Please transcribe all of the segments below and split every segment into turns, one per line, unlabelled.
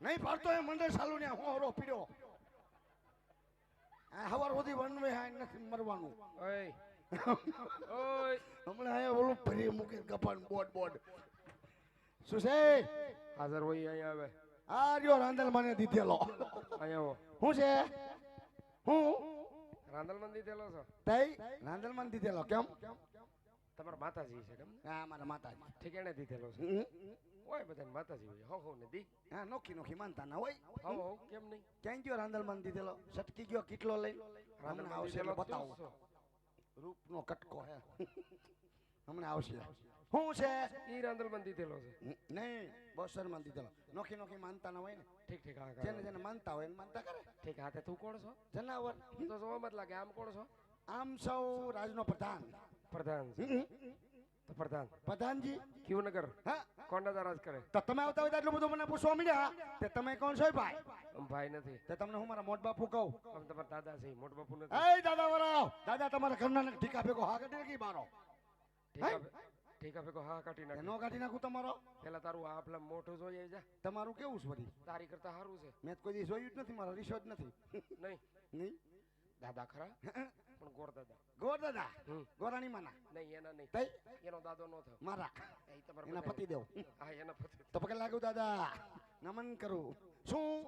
નહીં ભરતો એ મંડળ ચાલુ ને હરો પીડ્યો હવાર સુધી વનવે હા નથી મરવાનું.
ઓય. ઓય.
હમણાં અહીંયા ઓલું ભરી મૂકી કપાણ બોટ બોટ. શું છે?
હાજર હોય અહીંયા આવે.
આ રહ્યો રાંધલ મને દીધેલો.
અહીંયા
શું છે? હું?
રાંધલ મંદી દીધેલો છો?
તઈ? રાંધલ મને દીધેલો. કેમ?
તમારા માતાજી છે કેમ
હા મારા માતાજી.
ઠેકાણે દીધેલો છે. હોય બધાને માતાજી હોય. હો હો ને દી.
હા નોખી નોખી માનતા ના હોય.
હો હો કેમ નહીં?
ક્યાં ગયો રાંદલ મને દીધેલો? સટકી ગયો કેટલો લઈ. હમણાં આવશે એટલે બતાવો. રૂપનો કટકો હે. હમણાં આવશે. શું છે?
ઈ રાંદલ દીધેલો છે.
નહીં બસરમાં દીધેલો. નોખી નોખી માનતા ના હોય ને.
ઠીક ઠીક હા.
જેને જેને માનતા હોય એને માનતા કરે.
ઠીક હા તે તું કોણ છો?
જનાવર.
તો જોવા મત લાગે આમ કોણ છો?
આમ સૌ રાજનો પ્રધાન.
પ્રધાન તો પ્રધાન
પ્રધાનજી
ક્યુનગર
હા
કોંડા દારાજ કરે
તો તમે આવતા હોય તો એટલું બધું મને પૂછવા મળ્યા તે તમે કોણ છો ભાઈ
ભાઈ નથી
તે તમને હું મારા મોટ બાપુ કહું
આમ તમારા દાદા છે મોટ બાપુ નથી
એ દાદા વરાવ દાદા તમારા ઘરના ને ઠીકા ભેગો હા કાઢી નાખી મારો
ઠીક ઠીક હા કાઢી નાખ
નો કાઢી નાખું તમારો
પેલા તારું આ પેલા મોટું જોઈએ જા
તમારું કેવું છે બધી
તારી કરતા સારું છે
મેં કોઈ દી જોયું જ નથી મારો રિશો જ નથી
નહીં
નહીં
દાદા ખરા પણ ગોર દાદા.
ગોર દાદા?
હમ.
ગોરાણી માના
નહીં એના નહીં.
તઈ?
એનો દાદો નો થયો.
મારા.
એ તમારા
એના પતિ દેવ.
હા એના પતિ
તો પગે લાગ્યું દાદા. નમન કરું. શું?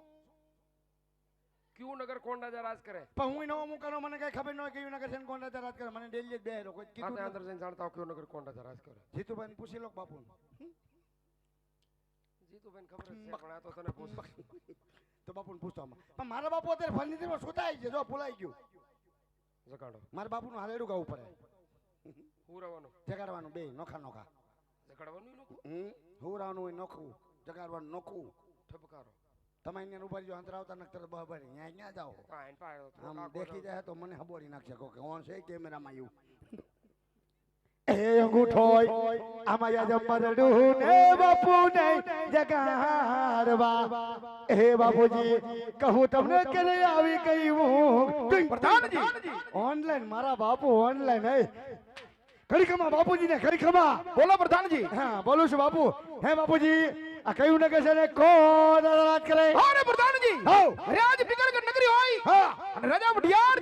ક્યુ નગર કોણ રાજા રાજ કરે?
પણ હું નવો મુકાનો મને કઈ ખબર ન હોય કે નગર છે કોણ રાજા રાજ કરે. મને ડેલી જ બે લોકો કીધું
અંદર જઈને જાણતા હો ક્યુ નગર કોણ રાજા રાજ કરે.
જીતુભાઈ પૂછી લો બાપુ
જીતુભાઈ ખબર છે પણ આ તો તને પૂછ.
તો બાપુ પૂછતો પણ મારા બાપુ અત્યારે ફર્નિચરમાં સુતાય છે જો ભૂલાઈ ગયું.
જગાડો.
મારા બાપુનું હાલેડું ગાવું પડે.
હું
જગાડવાનું બે નોખા નોખા.
જગાડવાનું
હમ? હુરાવાનું હોય નોખું. જગાડવાનું નોખું.
ઠપકારો.
તમે અહીંયા ઊભા રહ્યો અંતર આવતા નકતર બરાબર અહીંયા ક્યાં જાઓ આમ દેખી જાય તો મને હબોડી નાખશે કે ઓન છે કેમેરામાં આવ્યું એ અંગૂઠોય આમાં યાદ ને બાપુ ને જગાડવા હે બાપુજી કહું તમને કરે આવી ગઈ પ્રધાનજી ઓનલાઈન મારા બાપુ. ઓનલાઈન હે ખરી ખમા બાપુજી ને ખરીખમા
બોલો પ્રધાનજી.
હા બોલું છું બાપુ. હે બાપુજી આ કયું નગર છે ને? કોણ? રાજ કરે?
પ્રધાનજી. રાજ ફિકર હોય
હા
અને રાજા બઢિયાર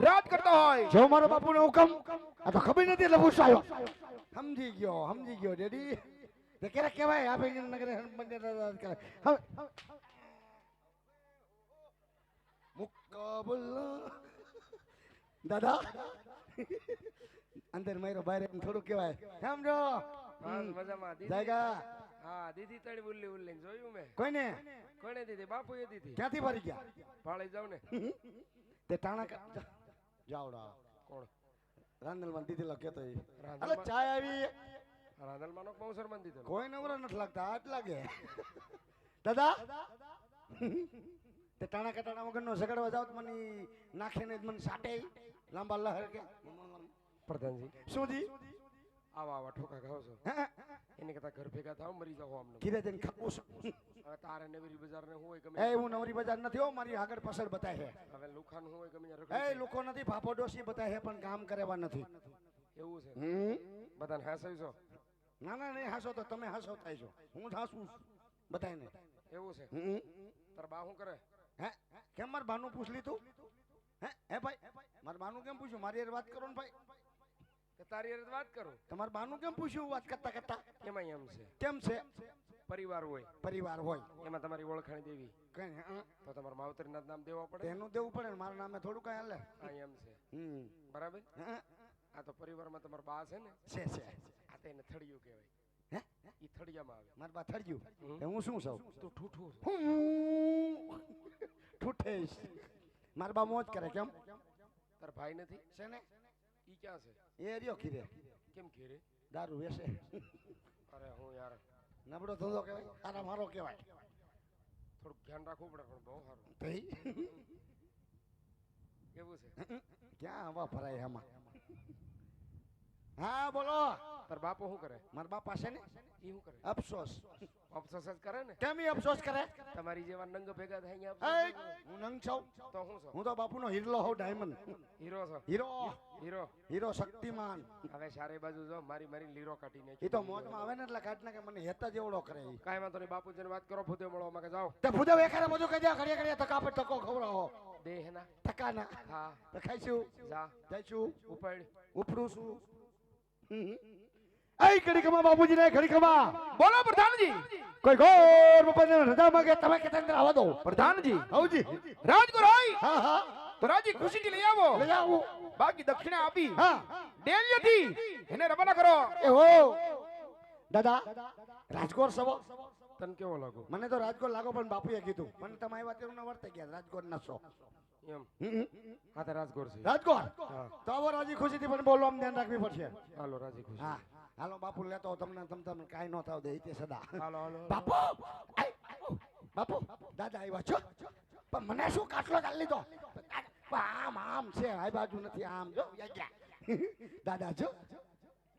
રાજ કરતા હોય
જો મારો બાપુનો હુકમ આ તો ખબર નથી એટલે પૂછાયો સમજી ગયો સમજી ગયો ડેડી તે ક્યારે કહેવાય આ ભાઈ નગરે મંદિર રાજ કરે હવે મુકાબલા દાદા અંદર મારો બહાર એમ થોડું કહેવાય સમજો
હા મજામાં દીદી
જાયગા
હા દીધી તળી ઉલ્લી ઉલ્લી જોયું મેં.
કોઈને?
કોણે દીધી? બાપુએ દીધી.
ક્યાંથી ભરી ગયા?
ભાળી જાવ ને.
તે ટાણા જાવડા.
કોણ?
રાંદલમાં કેતો ઈ.
રાંદલમાં?
અલે ચાય આવી?
રાંધલમાં નો બહુ માં દીધો
કોઈ નવરો નથી લાગતા આટ લાગે. દાદા? તે ટાણા કટાણા વગરનો ઝઘડવા જાવ તો મને નાખીને જ મને સાટે લાંબા લહર કે.
પ્રધાનજી.
શું જી?
આવા આવા ઠોકા ખાવ છો? એની કરતા ઘર ભેગા થાવ મરી જાવ આમને
ઘીરે જઈને ખાવું છું.
હવે તારે નવરી બજાર ને હોય ગમે
એ હું નવરી બજાર નથી હો મારી આગળ પાછળ બતાય છે
હવે લુખાન હોય ગમે
એ લોકો નથી ફાફો ડોસી બતાય છે પણ કામ કરેવા નથી.
એવું છે?
હમ?
બધાને હાસવી છો?
ના ના નહીં હાસો તો તમે હાસો થાય છો. હું જ હાસું બતાય ને
એવું છે? તારા બા શું કરે?
હે? કેમ માર બાનું પૂછ લીધું? હે? હે ભાઈ? માર બાનું કેમ પૂછ્યું? મારી વાત કરો ને ભાઈ.
તારી હારે વાત કરું.
તમારા બાનું કેમ પૂછ્યું વાત કરતા કરતા?
એમાં એમ છે.
કેમ છે?
પરિવાર હોય.
પરિવાર હોય.
એમાં તમારી ઓળખાણ દેવી.
કઈ
તો તમારા માવતરીના નામ દેવા પડે?
એનું દેવું પડે મારા નામે થોડું કઈ હાલે.
હા એમ છે.
હમ.
બરાબર? આ તો પરિવારમાં તમારા બા છે ને?
છે છે.
આ તો એને થળિયું કહેવાય.
હે?
ઈ થળિયામાં આવે.
મારા બા થડિયું? હું શું સૌ?
તું ઠૂઠું છે.
હું ઠૂઠેશ. મારા બા મોજ કરે કેમ?
તાર ભાઈ નથી?
છે ને?
ઈ ક્યાં છે
એ રહ્યો ખીરે
કેમ ઘેરે
દારૂ વેસે
અરે હું યાર
નબળો ધંધો કહેવાય તારા મારો કહેવાય
થોડુંક ધ્યાન રાખવું પડે પણ બહુ સારું
તઈ
કેવું છે
ક્યાં હવા ભરાય આમાં હા બોલો.
તાર બાપો શું કરે?
મારા બાપ પાસે ને
એ શું કરે?
અફસોસ.
અફસોસ જ કરે ને?
કેમ અફસોસ કરે?
તમારી જેવા નંગ ભેગા થાય
એ,
અહીંયા
હું નંગ છું.
તો શું છું?
હું તો બાપુનો હિરલો હોઉં ડાયમંડ.
હીરો છો?
હીરો.
હીરો.
હીરો શક્તિમાન.
હવે સારી બાજુ જો મારી મારી લીરો કાઢી
એ
નાખી
તો મોજમાં આવે ને એટલે કાઢ નાખે મને હેતા જેવડો કરે કઈ
કાંઈ વાંધો નહીં બાપુજીને વાત કરો ફૂદે મળો માં કે જાઓ.
તે ભૂદેવ એકારે બધું કહી દે ઘડિયા ઘડિયા તકા પર તકો ખવડાવો.
દેહ ના
તકા ના
હા.
તો ખાઈશું
જા.
જઈશું
ઉપાડ
ઉપડું છું એ ઘડીકમાં ખમા બાપુજી ને ઘડી
બોલો પ્રધાનજી
કોઈ ગોર બપોરને રજા માંગે તમે કે અંદર આવા દો
પ્રધાનજી
હવજી
રાજગુરુ હોય
હા હા
તો રાજી ખુશીથી લઈ આવો
લઈ આવો
બાકી દક્ષિણા આપી
હા
ડેલીથી એને રવાના કરો
એ હો દાદા રાજકોટ સવો
તને કેવો લાગો
મને તો રાજકોટ લાગો પણ બાપુએ કીધું મને તમારી આવ્યા ન વર્તે ગયા રાજકોટ નસો
એમ
હમ.
હા તે રાજગોર છે.
રાજકોટ? તો હવે રાજી ખુશીથી પણ બોલવામાં ધ્યાન રાખવી પડશે.
હાલો રાજી ખુશી.
હા. હાલો બાપુ લેતો તમને તમ તમને કાંઈ ન થાવ દે તે સદા.
હાલો હાલો
બાપુ બાપુ દાદા આવ્યા છો? પણ મને શું કાટલો કાઢી લીધો? આમ આમ છે આ બાજુ નથી આમ. જો દાદા છો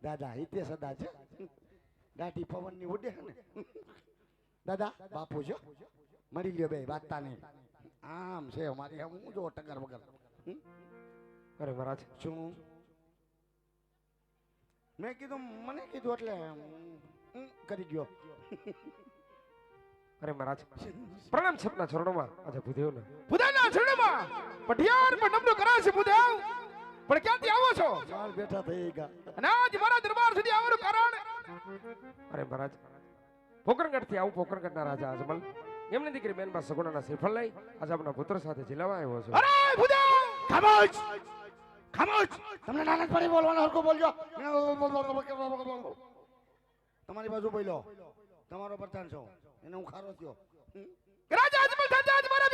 દાદા હિતે સદા છે. દાઢી પવનની ઉડે ને. દાદા બાપુ છો મળી લ્યો બે વાતતા નહીં. આમ છે અમારી આમ હું જો ટગર વગર?
અરે મહારાજ
શું? મેં કીધું મને કીધું એટલે કરી ગયો.
અરે મહારાજ પ્રણામ છે આપના ચરણોમાં. આજે ભૂદેવ ને
બુધાના ચરણોમાં. પઢિયાર પર નમનો કરાય છે ભૂદેવ. પણ ક્યાંથી આવો છો?
ચાલ બેઠા થઈ ગયા.
અને આજ મારા દરબાર સુધી આવવાનું કારણ.
અરે મહારાજ પોકરણગઢથી આવું પોકરણગઢના રાજા અજમલ એમની દીકરી બેનબા સગુણાના શ્રીફળ લઈ આજે આપણા પુત્ર સાથે જિલ્લામાં આવ્યો છું.
અરે ભૂજા
ખામોશ! ખામોશ! તમને નાના પડી બોલવાનો હરકો બોલજો. તમારી બાજુ બોલો તમારો પ્રધાન છો. એને હું ખારો થયો?
રાજા અજમલ આજ મારા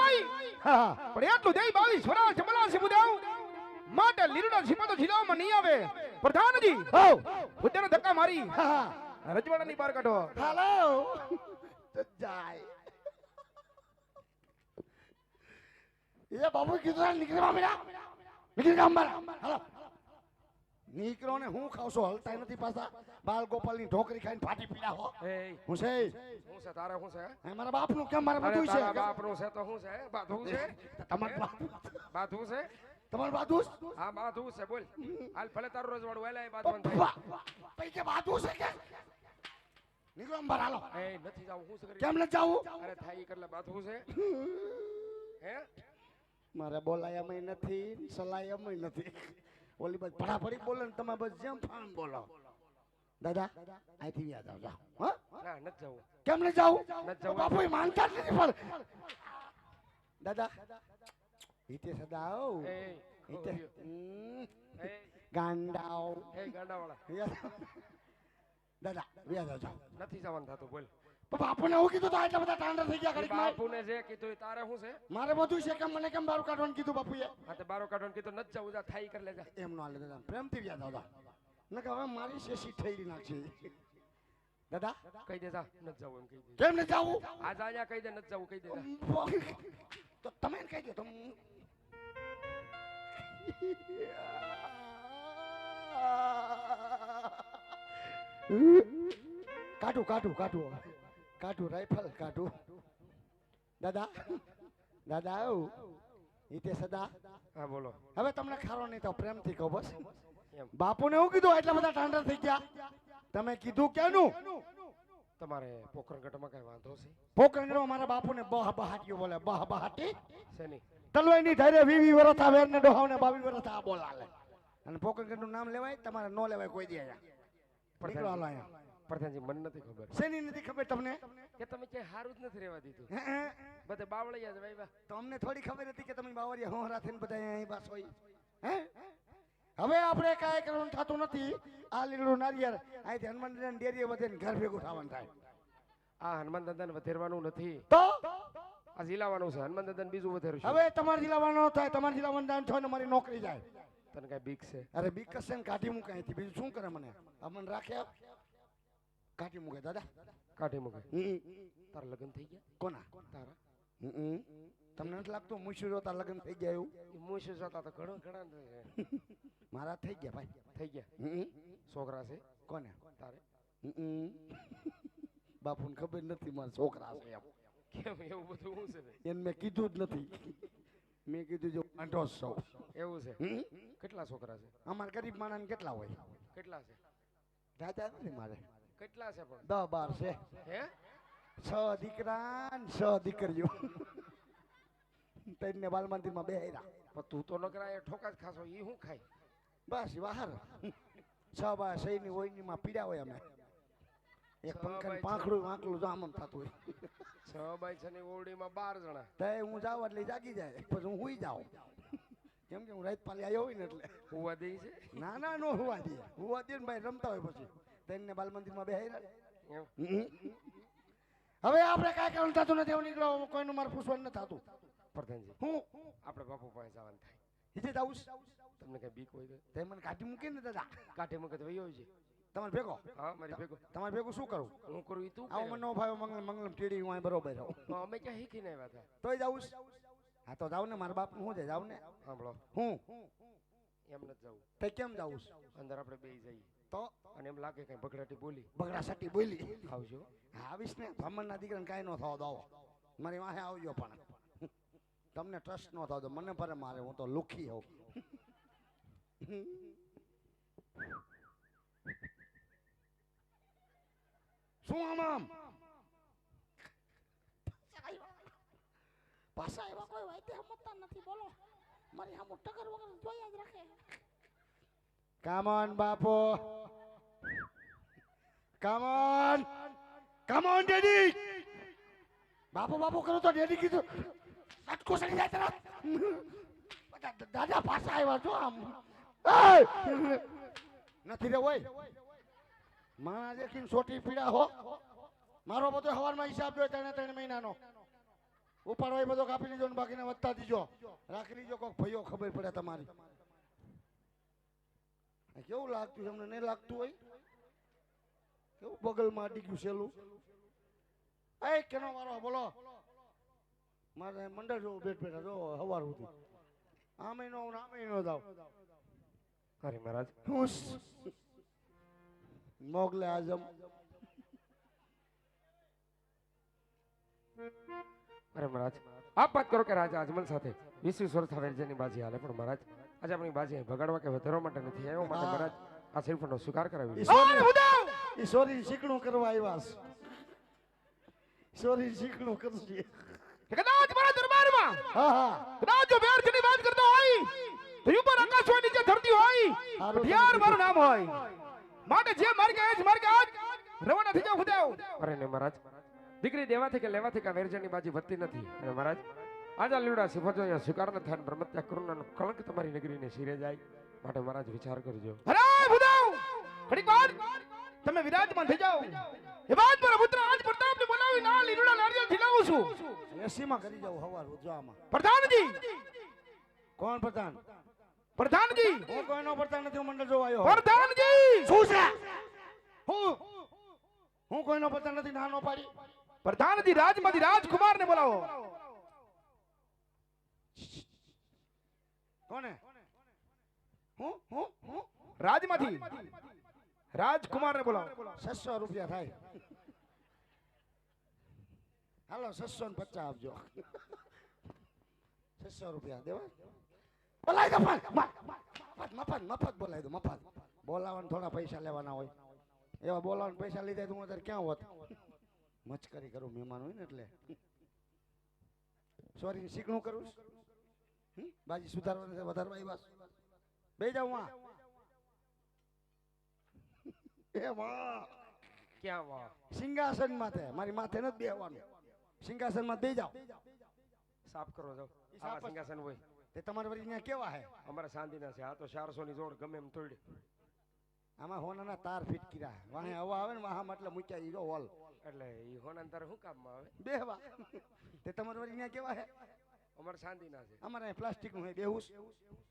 હોય.
હા
પણ એટલું દઈ બાવીસ વરાળ જમલા છે બુધાવ માટે લીરડા છીપા તો જિલ્લામાં નહીં આવે. પ્રધાનજી
હો
બુદ્ધને ધક્કા મારી. રજવાડાની બહાર કાઢો.
હાલો. તો જાય એ બાબુ કીધું ને નીકળી મામેરા નીકળી ગામ હાલો નીકળો ને હું ખાવશો હલતા નથી પાછા બાલ ગોપાલની ઢોકરી ખાઈને ફાટી પીડા હો હું છે
શું છે તારે શું છે
મારા બાપનું કેમ મારે બધું
છે
છે
બાપનું છે તો શું છે બાધું છે
તમારું બાપ
બાધું છે
તમારું બાધું
હા બાધું છે બોલ હાલ ભલે તારું રજવાડું વેલા એ બાધવાનું થાય
પૈ કે બાધું છે કે નીકળો અંબાર હાલો.
એ નથી જાવું શું છે કરી
કેમ નથી જાવું?
અરે થાય એટલે બાથું છે. હે?
મારે બોલાયામય નથી સલાયામય નથી. ઓલી બસ ફટાફટી બોલે ને તમે બસ જેમ ફામ બોલો. દાદા અહીંથી વ્યાજ જાવ જાઓ. હા?
ના નથી જાવું.
કેમ નથી જાવું?
નથી જવું.
બાપુ માનતા જ નથી પણ. દાદા હિતે સદા આવ હિતે ગાંડાઓ.
એ ગાંડાવાળા.
દાદા વ્યાજા જાઓ
નથી જવાનું થતું બોલ.
બાપુને હું કીધું તો એટલા બધા ટાંડા થઈ ગયા ઘડીક
બાપુને જે કીધું તારે શું છે?
મારે બધું છે કેમ મને કેમ બારું કાઢવાનું કીધું બાપુએ?
હા તો બારો કાઢવાનું કીધું નથી જવું જા થાય કરી લેજા.
એમ નો હાલે દાદા પ્રેમથી વ્યા દાદા. ન કે હવે મારી શેષી થઈ નાખશે. દાદા?
કહી દેજા નથી જવું એમ કહી દે.
કેમ નથી જવું
આ જા અહીંયા કહી દે નથી જવું કહી દે
તો તમે કહી દો તો હું- કાઢું કાઢું કાઢું. કાઢું રાઇફલ કાઢું. દાદા દાદા આવું. હિતે સદા
હા બોલો.
હવે તમને ખારો નહીં તો પ્રેમથી કહો બસ. બાપુને એવું કીધું એટલા બધા ટાંડા થઈ ગયા. તમે કીધું કેનું?
તમારે પોખરણગઢમાં કઈ વાંધો છે?
પોકરણમાં મારા બાપુને બહ બહાટીઓ બોલે બહ બહાટી.
શેની
તલવાઈની ધારે વીવી વરસ આવે ને ડોહાવને બાવી વરસ આ બોલાલે. અને પોકરણનું નામ લેવાય તમારે ન લેવાય કોઈ દે અહીંયા. નીકળો હાલો અહીંયા.
પ્રધાનજી મને નથી ખબર.
શેની નથી ખબર તમને?
કે તમે ક્યાંય હારું જ નથી રહેવા દીધું.
હે, હે?
બધે બાવળિયા જ વાયવા.
તો થોડી ખબર હતી કે તમે બધા અહીં બસ હોય. હે? હવે આપણે કાંઈ કરવાનું થતું નથી. આ લીલું નારિયેળ અહીંથી હનુમાન ડેરીએ વધે ઘર ભેગું થવાનું થાય.
આ હનુમાન દાદાને વધેરવાનું નથી.
તો?
આ ઝીલાવાનું છે. હનુમાન દાદાને બીજું વધેરું છે.
હવે તમારે જિલ્લામાં ન થાય. તમારે જિલ્લામાં દાન થાય ને મારી નોકરી જાય.
તને કઈ બીક છે?
અરે બીક કશે ને કાઢી મૂકે અહીંથી. બીજું શું કરે મને? અમને રાખે કાઢી મૂકે દાદા.
કાઢી મૂકે. તારા લગ્ન થઈ ગયા?
કોના?
તારા.
હમ. તમને નથી લાગતું મુશી જોતા લગ્ન થઈ ગયા એવું?
મુશી જોતા તો ઘણો ઘણા
મારા થઈ ગયા ભાઈ.
થઈ ગયા?
હમ.
છોકરા છે?
કોને?
તારે?
હમ. બાપુને ખબર નથી મારા છોકરા છે એમ.
કેમ? એવું બધું શું છે?
એને મેં કીધું જ નથી. મેં કીધું જો જ સૌ
એવું છે? કેટલા છોકરા છે?
અમારા ગરીબ માણસ કેટલા હોય?
કેટલા છે?
રાજા નથી મારે.
કેટલા છે પણ?
દસ બાર છે.
હે?
છ દીકરા ને છ દીકરીઓ. તઈને બાલ મંદિરમાં બેહાર્યા
પણ તું તો નકરા એ ઠોકા જ ખાશો એ શું ખાય
બસ બહાર છ બાર સૈની ઓઈની માં પીડ્યા હોય અમે. એક પંખા પાંખડું વાંકડું આમ આમ થતું હોય.
છ બાય છ ની ઓરડીમાં બાર જણા.
તે હું જાઉં એટલે જાગી જાય. પછી હું હુઈ જાઉં. કેમ કે હું રાત પાલી આવ્યો હોય ને એટલે.
હુવા દે છે?
ના ના નો હુવા દે. હુવા દે ને ભાઈ રમતા હોય પછી. તઈને બાલ મંદિરમાં હમ. હવે આપણે કાંઈ કરવાનું થતું નથી. એવું નીકળો. કોઈનું મારે પૂછવાનું નથી થતું.
પ્રધાનજી
હું?
આપણે બાપુ પાસે જવાનું થાય.
હિજે જાઉં
તમને કઈ બીક હોય તો?
તે મને કાઢી મૂકી ને દાદા.
કાઢી મૂકે તો વયો છે
તમારે ભેગો?
હા મારી ભેગો.
તમારે ભેગું શું કરું
હું કરું ઈ તું
આવો. મને નો ભાવે મંગલમ મંગલમ ટીડી હું અહીં બરોબર રહો.
અમે ક્યાં શીખીને આવ્યા હતા?
તોય જાવું હા તો જાવ ને મારા બાપ શું છે? જાવ ને?
સાંભળો.
હું?
એમ નથી જવું
તે કેમ જાઉં
અંદર આપણે બે જઈએ.
તો?
અને એમ લાગે કઈ બગડાટી બોલી.
બગડાસાટી બોલી.
આવજો.
હા, આવીશ ને. બ્રાહ્મણના દીકરાને કાંઈ ન થવા દો મારી વાહે આવજો પણ. તમને ટ્રસ્ટ ન થવા દો મને પરે મારે. હું તો લુખી હોઉં. શું આમ આમ
પાછા એવા કોઈ વાયદે સમજતા નથી બોલો. મારી આમ ટકર વગર જોયા જ રાખે.
કામન બાપો. કામન કામન ડેડી બાપો. બાપુ કરો તો ડેડી કીધું. સટકો સડી જાય તરત. દાદા પાછા આવ્યા જો આમ! નથી રે ઓય. માણા દેખીને સોટી પીડા હો. મારો બધો હવારમાં હિસાબ જોઈ ત્રણે ત્રણ મહિનાનો. ઉપાડો એ બધો કાપી લીધો ને બાકીને વધતા દીજો. રાખી લીજો કોક ભયો ખબર પડે તમારી. આ કેવું લાગતું તમને નહીં લાગતું હોય? કેવું બગલમાં અડી ગયું સેલું? એ કેનો મારો બોલો. મારે મંડળ જો બેઠ બેઠા જો હવાર સુધી. આમે નો આ મહિનો આમે નો દાવ
અરે મહારાજ.
મોગલે આઝમ.
અરે મહારાજ આપ વાત કરો કે રાજા અજમલ સાથે. વિશ્વેશ્વર વીસ જેની બાજી હાલે પણ મહારાજ આજે આપણી બાજી ભગાડવા કે વધારવા માટે નથી આવ્યો માટે મહારાજ આ શ્રીફળનો સ્વીકાર કરાવી
ઈશ્વરી શીખણું કરવા આવ્યા ઈશ્વરી શીખણું કરશે.
કદાચ મારા દરબારમાં
હા હા.
કદાચ જો વ્યર્થની વાત કરતો હોય તો ઉપર આકાશ હોય નીચે ધરતી હોય
હારું
યાર મારું નામ હોય. માટે જે માર્ગ જ માર્ગ આજ રવાના થઈ જાવ ખુદાવ
અરે ને મહારાજ દીકરી દેવાથી કે લેવાથી કે વેરજાની બાજી વધતી નથી. અને મહારાજ આજા લીવડા સિફતો અહીંયા સ્વીકાર ન થાય બ્રહ્મત્યા કરુણાનો કલંક તમારી નગરીને શિરે જાય. માટે મહારાજ વિચાર કરજો.
અરે ખુદાવ ઘડીક વાર તમે વિરાજમાન થઈ જાઓ. એ વાત પર પુત્ર આજ પ્રતાપને બોલાવી ના લીલુડા નારિયેળ ખીલાવું છું.
એસીમાં કરી જાવ હવાર ઉજવામાં.
પ્રધાનજી!
કોણ પ્રધાન?
પ્રધાનજી!
હું કોઈનો પ્રધાન નથી હું મંડળ જોવાયો
પ્રધાનજી
શું છે હું હું કોઈનો પતન નથી નાનો પાડી.
પ્રધાનજી રાજમાંથી રાજકુમારને બોલાવો.
કોને? હું હું હું?
રાજમાંથી. રાજકુમારને બોલાવો.
છસો રૂપિયા થાય. હાલો છસો ને પચાસ આપજો. છસો રૂપિયા દેવા. બોલાય દો મફત મફત મફત બોલાય દો મફત. બોલાવવાના થોડા પૈસા લેવાના હોય. એવા બોલાવાના પૈસા લીધા તો હું અત્યારે ક્યાં હોત? મચકરી કરું મહેમાન હોય ને એટલે. સોરી શીખણું કરું બાજી સુધારવાની છે વધારવા છો? બે જાઉં આ એ વાહ
ક્યાં વાહ
સિંહાસન માથે મારી માથે નથી બેહવાનું. સિંહાસનમાં બે જાઓ.
સાફ કરો જાઓ. સિંહાસન હોય.
તે તમારે વરી ત્યાં કેવા હે?
અમારા શાંતિના છે. આ તો ચારસો ની જોડ ગમે એમ તોડે.
આમાં હોનાના તાર ફિટ કર્યા વાહે હવા આવે ને વાહા એટલે મૂક્યા ઈ જો હોલ.
એટલે એ હોનાંતર શું કામમાં આવે?
બેહવા. તે તમારે વળી અહીંયા કેવા હે?
અમારા શાંતિના છે.
અમારે અહીં પ્લાસ્ટિકનું હે બેહુસ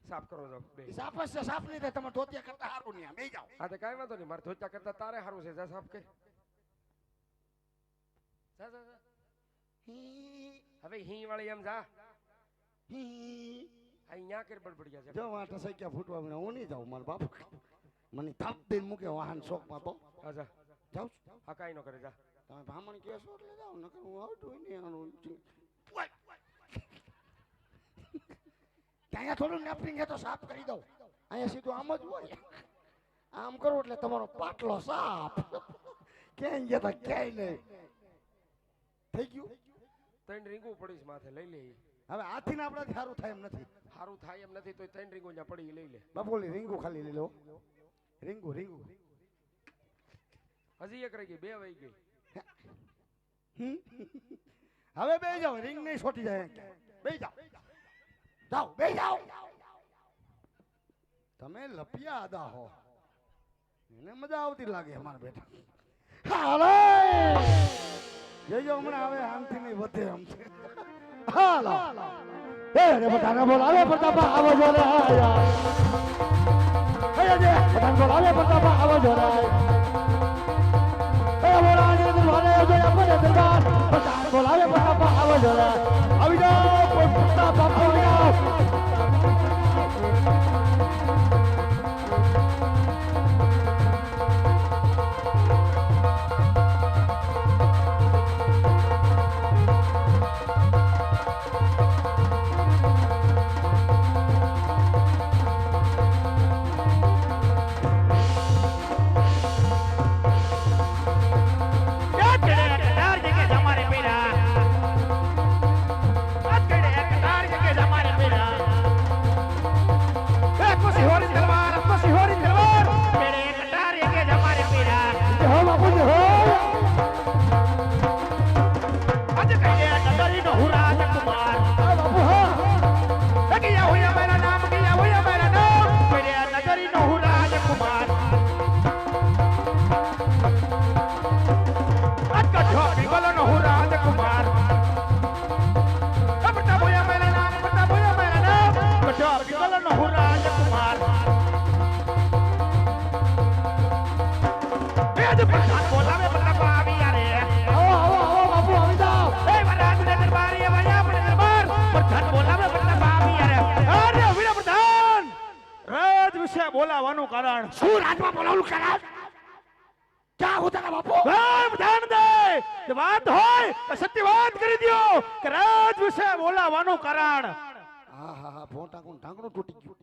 સાફ કરો જાઓ બે
ઈ સાફ જ છે સાફ નહીં થાય તમારે ધોતિયા કરતા સારું નહીં બે જાઓ.
હા તો કાંઈ વાંધો નહીં મારે ધોતા કરતા તારે સારું છે જા સાફ કર. જા જા જા.
હી,
હવે હી વાળી એમ જા.
હી.
અહીંયા કેર બડબડ ગયા છે.
જો વાંટા સૈક્યા ફૂટવા મને હું નહીં જાઉં મારા બાપુ મને થાપ દઈને મૂકે વાહન શોખમાં તો
જાઉં જા
જાઉં
હા કાંઈ ન કરે જા.
તમે ભામણ કહેશો એટલે જાઓ નકર હું આવતું નહીં આનું ત્યાં થોડું નેપરિંગ તો સાફ કરી દઉં. અહીંયા સીધું આમ જ હોય. આમ કરો એટલે તમારો પાટલો સાફ. ક્યાંય ગયા તા ક્યાંય નહીં. થઈ ગયું?
ત્રણ રીંગું પડીશ માથે લઈ લે.
હવે આથી આપણાથી સારું થાય એમ નથી.
સારું થાય એમ નથી તો ત્રણ રીંગું પડી લઈ લે.
બાપુલી રીંગું ખાલી લઈ લો. રીંગુ રીંગુ.
હજી એક રહી ગઈ બે વહી ગઈ.
હવે બે જાઓ રીંગ નહીં છોટી જાય બે જાઓ. જાઓ બે જાઓ. તમે લપિયા આદા હો. એને મજા આવતી લાગે અમારા બેઠા હાલો! જોજો હમણાં હવે આમથી નહીં વધે આમ છે હાલો. એ રે બધાને બોલાવે પ્રતાપા આવો બોલે આયા હે જે બધાને બોલાવે પ્રતાપા આવો જો એ બોલા જે દરબારે આપણે દરબાર. પ્રતાપ બોલાવે પ્રતાપા આવો જો આવી જાઓ કોઈ આવી જાઓ. કે
રાજ વિશે બોલાવાનું કારણ.
હા હા હા ફોન ટાંકું ઢાંકણું તૂટી ગયું?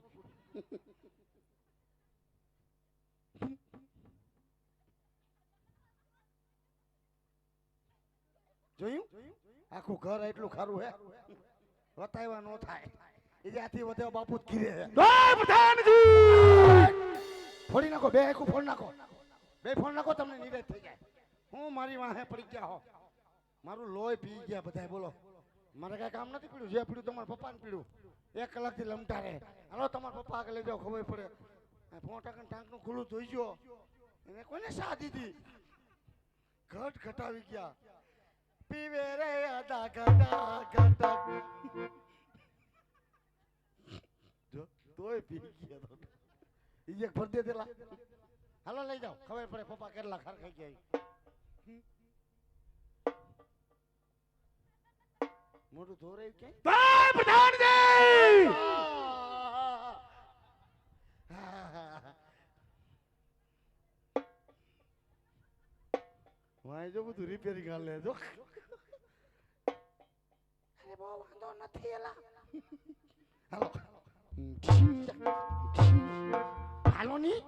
જોયું? આખું ઘર એટલું ખારું હે. વતાવ્યા નો થાય. એ જ્યાંથી વધે બાપુ જ ઘીરે ફોડી નાખો બે આખું ફોડ નાખો. બે ફોડ નાખો તમને નિવેદ થઈ જાય. હું મારી વાહે પડી ગયા હો. મારું લોહી પી ગયા બધાય, બોલો. મારે કઈ કામ નથી પીડ્યું? જે પીડ્યું તમારા પપ્પાને પીડ્યું. એક કલાકથી લમટા રહે હાલો, તમારા પપ્પા આગળ લઈ જાઓ, ખબર પડે. ફોટા ટાંકણ ટાંકનું ખુલ્લું ધોઈ ગયો. એને કોને સા દીધી? ઘટ ઘટાવી ગયા. પીવે રે અદા ઘટા ઘટા. તોય પી ગયા તો. એક ભર દેલા હાલો, લઈ જાઓ. ખબર પડે પપ્પા કેટલા ખાર ખાઈ ગયા મોઢું ધોરે કે
જય પ્રધાનજી
વાય જો બધું રિપેરિંગ હાલે જો
અરે બહુ વાંધો નથી એલા
હાલો હાલો ની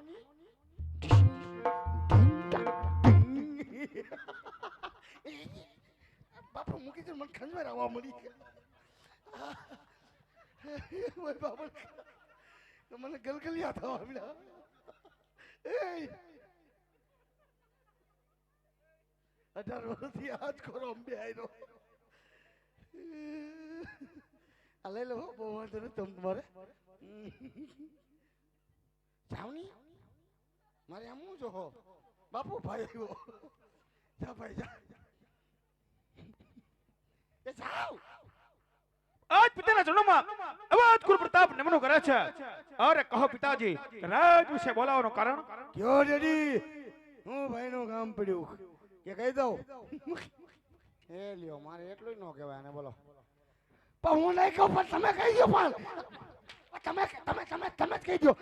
બાપુ મૂકી દે મને ખંજવાર આવવા મળી ઓય બાપુ, તો મને ગલગલિયા થવા મળ્યા એ અઢાર વર્ષથી હાથ ખોરો અંબે આવ્યો આ લઈ લો બહુ વાંધો નહીં તમ તમારે મારે આમ જો હો? બાપુ ભાઈ આવ્યો. જા. એ જાવ
આજ પિતાના ચરણોમાં અવાજ ગુરુ પ્રતાપ નમનો કરે છે. અરે કહો પિતાજી કે રાજ વિશે બોલાવાનું કારણ?
કયો ડેડી? હું ભાઈનું કામ પડ્યું. કે કહી દઉં? એ લ્યો મારે એટલું ન કહેવાય ને બોલો. પણ હું નહીં કહું પણ તમે કહી દો પણ. તમે તમે તમે તમે જ કહી દો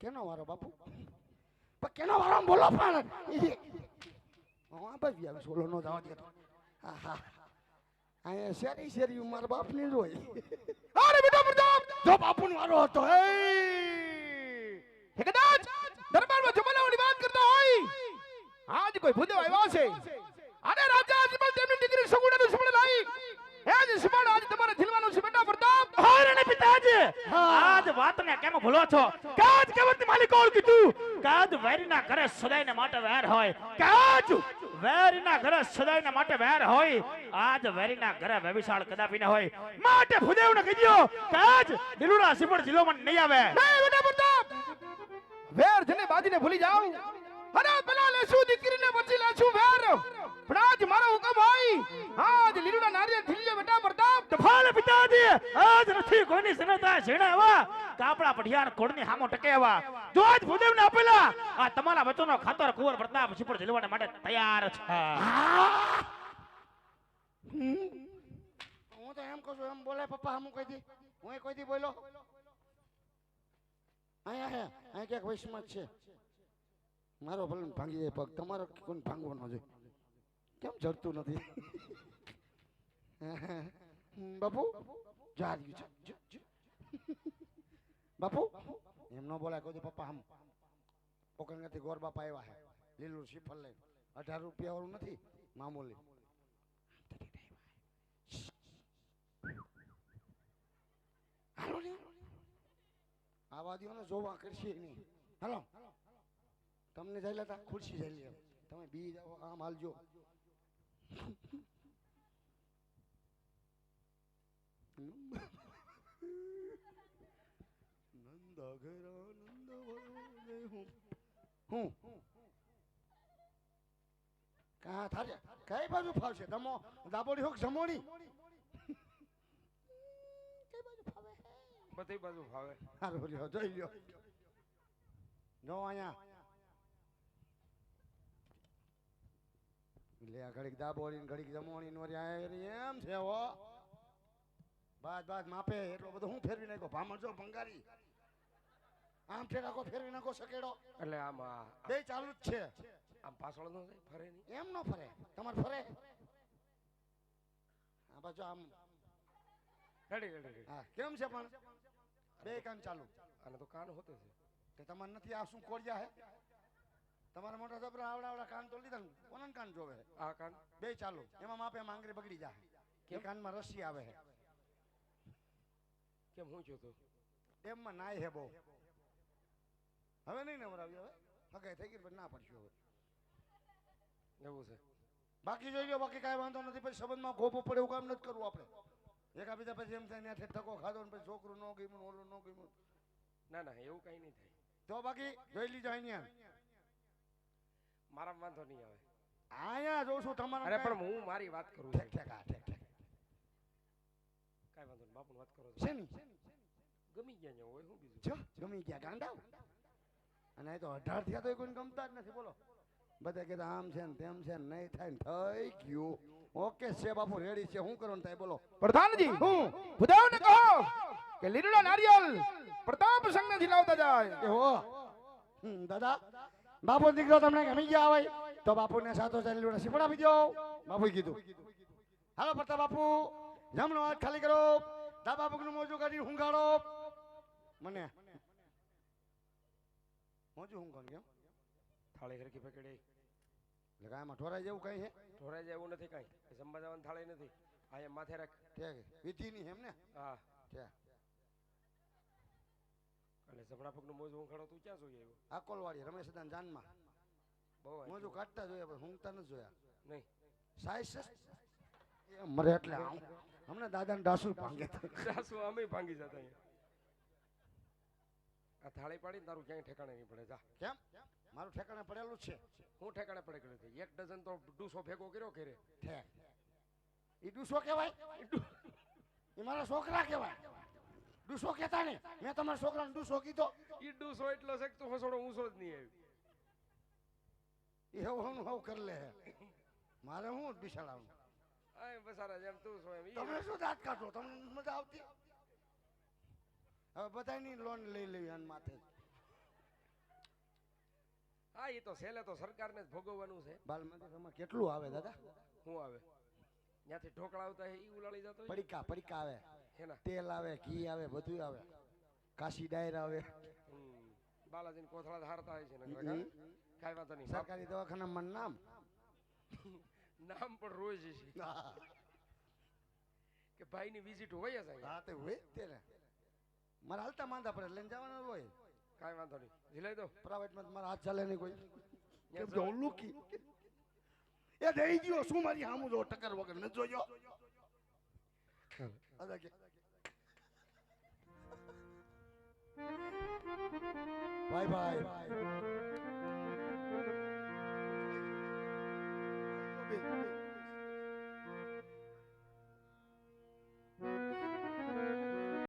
કેનો વારો બાપુ? પણ કેનો વારો બોલો પણ. હું આ બાજુ આવીશ નો જવા દે હા હા. અહીંયા શેરી શેરી મારા બાપની જ હોય.
અરે બેટા પ્રતાપ,
જો બાપુનો વારો હતો એ
કદાચ દરબારમાં જમાનાઓની વાત કરતા હોય. આજ કોઈ ભૂદેવ આવ્યો છે અરે રાજા અજમલ તેમની દીકરી સગુણાનું સુમણ લાઈ એ જ સુમણ આજ તમારે થીલવાનું છે બેટા પ્રતાપ
હારણે પિતાજી આજ વાતને કેમ ભૂલો છો? કાજ કહેવત માલિક કોણ કીધું કાજ વેરીના ઘરે સદાયને માટે વેર હોય. કાજ? વેરીના ઘરે સદાયને માટે વેર હોય. આજ વેરીના ઘરે વ્યભિશાળ કદાપી ન હોય. માટે ભુદેવને કહી કાજ દિલુડા સિપડ જિલ્લોમાં નહીં આવે.
નહીં બેટા પ્રતાપ! વેર જને બાજીને ભૂલી જાવ અરે પેલા લેશું દીકરીને પછી લેશું વેર? પણ આજ મારો હુકમ હોય. આજ લીલુડા નારિયેળ થીલ્યો બેટા પ્રતાપ
તફાલ પિતાજી આજ નથી કોઈની સનતા ઝીણા એવા કાપડા પઢિયાર કોડની હામો ટકે એવા જો આજ ભુદેવને આપેલા આ તમારા વચનો ખાતર કુંવર પ્રતાપ સિપડ જિલ્લાને માટે તૈયાર છે.
હું તો એમ કહું છું એમ બોલે પપ્પા હમું કહી દી. હું કહી દી બોલો અહીંયા હે અહીંયા ક્યાંક વૈષ્ણવ છે. મારો ભલે ભાંગી જાય પગ તમારો કોણ ભાંગવો ન જોઈએ. કેમ જડતું નથી હમ, બાપુ જા રહ્યું છે જો, જો. બાપુ એમ ન બોલાય કોઈ દી પપ્પા હમ પોકણગાથી ગોર બાપા આવ્યા હે લીલું શ્રીફળ લઈને અઢાર રૂપિયા વાળું નથી મામૂલી હાલો ને આ વાદીઓને જોવા કરશે નહીં હાલો તમને જઈ લેતા ખુરશી જઈ લે તમે બી જાઓ આમ હાલજો. નંદા ઘેરા નંદ હું હું કા થારે કઈ બાજુ ફાવશે દમો દાબોડી હોક જમોણી
કઈ બાજુ ફાવે?
બધી બાજુ ફાવે
હારું લ્યો જોઈ લ્યો. જો અહીંયા લે ઘડીક દાબોડી ને ઘડીક જમોણી નો એમ છે હો. બાદ બાદ માપે એટલો બધો હું ફેરવી નાખો ભામણ જો ભંગારી. આમ ફેરાકો ફેરવી નાખો સકેડો
એટલે આમ
બે ચાલુ જ છે.
આમ પાછળ નો ફરે નહીં?
એમ નો ફરે. તમારે ફરે? આ બાજુ આમ.
રેડી રેડી
હા કેમ છે પણ? બે કામ ચાલુ.
અને તો કાન હોતે છે.
તે તમારે નથી આ શું કોળિયા હે? તમારા મોટા જબરા આવડા આવડા કાન તો લીધા કોના કાન જોવે?
આ કાન?
બે ચાલુ એમાં માપે માંગરી બગડી જાય. કે કાનમાં રસી આવે. હે
કેમ હું છું
તું? ડેમમાં નાય હે બહુ. હવે નહીં નવરાવી હવે? હગાઈ થઈ ગઈ પણ ના પડશું હવે.
એવું છે.
બાકી જોઈ લો બાકી કાંઈ વાંધો નથી પછી સંબંધમાં ગોપો પડે એવું કામ નથી કરવું આપણે. એકા બીજા પછી એમ થાય ત્યાંથી ધક્કો ખાધો ને પછી છોકરું ન ગયું ઓલું ન ગયું
ના ના એવું કઈ નહીં થાય.
તો બાકી જોઈ લીજો અહીંયા.
મારા વાંધો નહીં આવે.
અહીંયા જોઉં છું તમારા
અરે પણ હું મારી વાત કરું
ઠેક ઠેક આ ઠેક ઠેક.
કાંઈ વાંધો નહીં બાપુ વાત કરો છે.
શેની?
ગમી ગયા ને હોય હું બીજું?
જો ગમી ગયા ગાંડા અને તો અઢાર થયા તો કોઈ ગમતા જ નથી બોલો. બધા કહેતા આમ છે ને તેમ છે ને નહીં થાય ને થઈ ગયું. ઓકે છે બાપુ રેડી છે શું કરવાનું થાય બોલો.
પ્રધાનજી હું ભુદેવને કહો કે લીલુડા નારિયલ પ્રતાપ સંઘને લાવતા જાય.
એ હો. હમ, દાદા બાપુ દીકરો તમને ગમી ગયા હોય તો બાપુને સાતો ચાલી સીપડા આપી દો. બાપુએ કીધું. હાલો પ્રતાપ બાપુ જમણો હાથ ખાલી કરો. દા બાપુનું મોજું કાઢી હુંગાડો. મને. મોજું હુંગાડ કેમ?
થાળી ઘરકી પકડી.
એટલે કાંઈ ઠોરાઈ જેવું કઈ છે?
ઠોરાઈ જાય એવું નથી કઈ. જમવા જવાનું થાળી નથી. આ એમ માથે રાખ.
વિધિ ની એમ ને?
હા.
ઠીક.
એટલે જમણા પગનું મોજું ઊંઘાડો તું ક્યાં જોઈ આવ્યો?
આકોલવાડી રમેશ દાન જાનમાં.
બહુ
મોજું. કાઢતા જોયા પણ ઊંઘતા નથી જોયા.
નહીં.
એ મરે એટલે હમણાં દાદાને ડાસુ ભાંગે તો.
અમે ભાંગી જતા આ થાળી પાડીને તારું ક્યાંય ઠેકાણે નહીં પડે. જા.
કેમ? મારું ઠેકાણે પડેલું છે.
હું ઠેકાણે પડે કર્યું એક ડઝન તો ડૂસો ભેગો કર્યો કરે
ઠેક. એ ડૂસો કહેવાય? એ મારા છોકરા કહેવાય. ડૂસો કેતા ને? મેં તમારા છોકરાને ડૂસો કીધો.
ઈ ડૂસો એટલો છે કે તું હસોડો ઊંસો જ નહીં
એ હવું હું હવું કરી લે. મારે હું બિસાડાવું?
આવ્યું બસારા જેમ તું છો એમ.
તમે શું દાંત કાઢો? તમને મજા આવતી? હવે બધાની લોન લઈ લેવી આન માથે.
હા એ તો છેલ્લે તો સરકારને જ ભોગવવાનું છે.
બાલ મંદિરમાં કેટલું આવે દાદા?
શું આવે? ત્યાંથી ઢોકળા આવતા હે ઈ ઉલાળી જતો હોય
પડીકા પડીકા આવે.
હેના.
તેલ આવે ઘી આવે બધું આવે. કાશી ડાયર આવે.
હમ. બાલાજીને કોથળા ધારતા હોય છે ને
હમ.
કાંઈ વાંધો નહીં.
સરકારી દવાખાનામાં નામ?
નામ પણ રોજ છે. કે ભાઈની વિઝિટ હોય જ અહીંયા.
હા તે હોય જ તે ને મારે હાલતા માંદા પડે લઈને જવાના હોય.
કાંઈ વાંધો નહીં. ઝીલાઈ દો.
પ્રાઇવેટમાં તો મારા હાથ ચાલે નહીં કોઈ. કેમ કે
જવાય.
એ દઈ ગયો શું મારી સામુ જો ટકર વગર ન જોયો? Bye bye bye